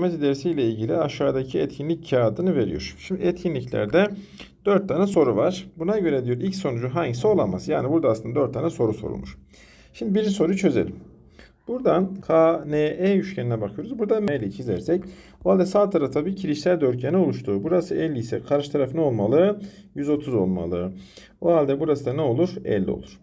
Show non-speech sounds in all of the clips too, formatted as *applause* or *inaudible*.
geometri dersiyle ilgili aşağıdaki etkinlik kağıdını veriyor. Şimdi etkinliklerde 4 tane soru var. Buna göre diyor ilk sonucu hangisi olamaz? Yani burada aslında 4 tane soru sorulmuş. Şimdi birinci soruyu çözelim. Buradan KNE üçgenine bakıyoruz. Burada M ile çizersek o halde sağ tarafta bir kirişler dörtgeni oluştu. Burası 50 ise karşı taraf ne olmalı? 130 olmalı. O halde burası da ne olur? 50 olur.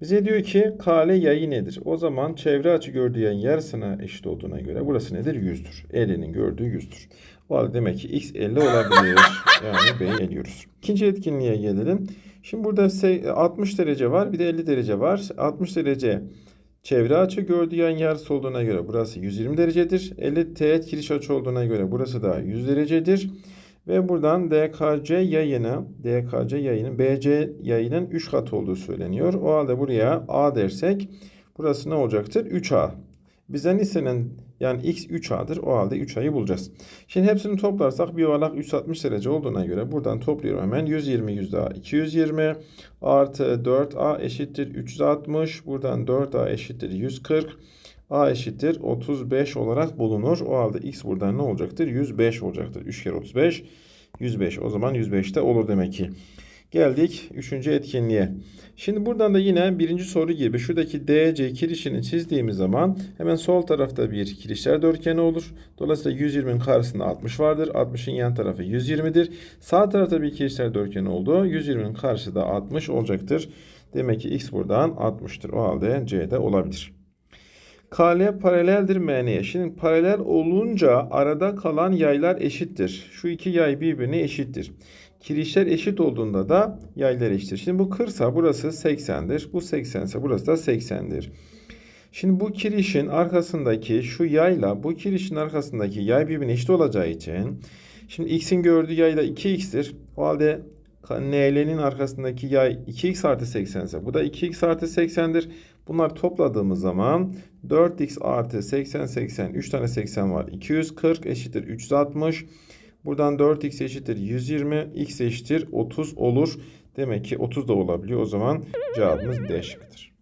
Bize diyor ki kale yayı nedir? O zaman çevre açı gördüğü yayın yarısına eşit olduğuna göre burası nedir? 100'dür. 50'nin gördüğü 100'dür. O halde demek ki x 50 olabilir. *laughs* Yani B'yi eliyoruz. İkinci etkinliğe gelelim. Şimdi burada se- 60 derece var bir de 50 derece var. 60 derece çevre açı gördüğü yayın yarısı olduğuna göre burası 120 derecedir. 50 teğet kiriş açı olduğuna göre burası da 100 derecedir. Ve buradan DKC yayını, DKC yayının BC yayının 3 katı olduğu söyleniyor. O halde buraya A dersek burası ne olacaktır? 3A. Bizden istenen yani x 3a'dır. O halde 3a'yı bulacağız. Şimdi hepsini toplarsak bir yuvarlak 360 derece olduğuna göre buradan topluyorum hemen. 120 yüzde a 220 artı 4a eşittir 360. Buradan 4a eşittir 140. A eşittir 35 olarak bulunur. O halde x buradan ne olacaktır? 105 olacaktır. 3 kere 35 105. O zaman 105 de olur demek ki. Geldik üçüncü etkinliğe. Şimdi buradan da yine birinci soru gibi şuradaki DC kirişini çizdiğimiz zaman hemen sol tarafta bir kirişler dörtgeni olur. Dolayısıyla 120'nin karşısında 60 vardır. 60'ın yan tarafı 120'dir. Sağ tarafta bir kirişler dörtgeni oldu. 120'nin karşısı da 60 olacaktır. Demek ki x buradan 60'tır. O halde C'de olabilir. KL paraleldir MN'ye. Şimdi paralel olunca arada kalan yaylar eşittir. Şu iki yay birbirine eşittir. Kirişler eşit olduğunda da yaylar eşittir. Şimdi bu 40 ise burası 80'dir. Bu 80 ise burası da 80'dir. Şimdi bu kirişin arkasındaki şu yayla bu kirişin arkasındaki yay birbirine eşit olacağı için şimdi x'in gördüğü yay da 2x'tir. O halde NL'nin arkasındaki yay 2x artı 80 ise bu da 2x artı 80'dir. Bunları topladığımız zaman 4x artı 80 80 3 tane 80 var. 240 eşittir 360. Buradan 4x eşittir 120. x eşittir 30 olur. Demek ki 30 da olabiliyor. O zaman cevabımız D şıkkıdır.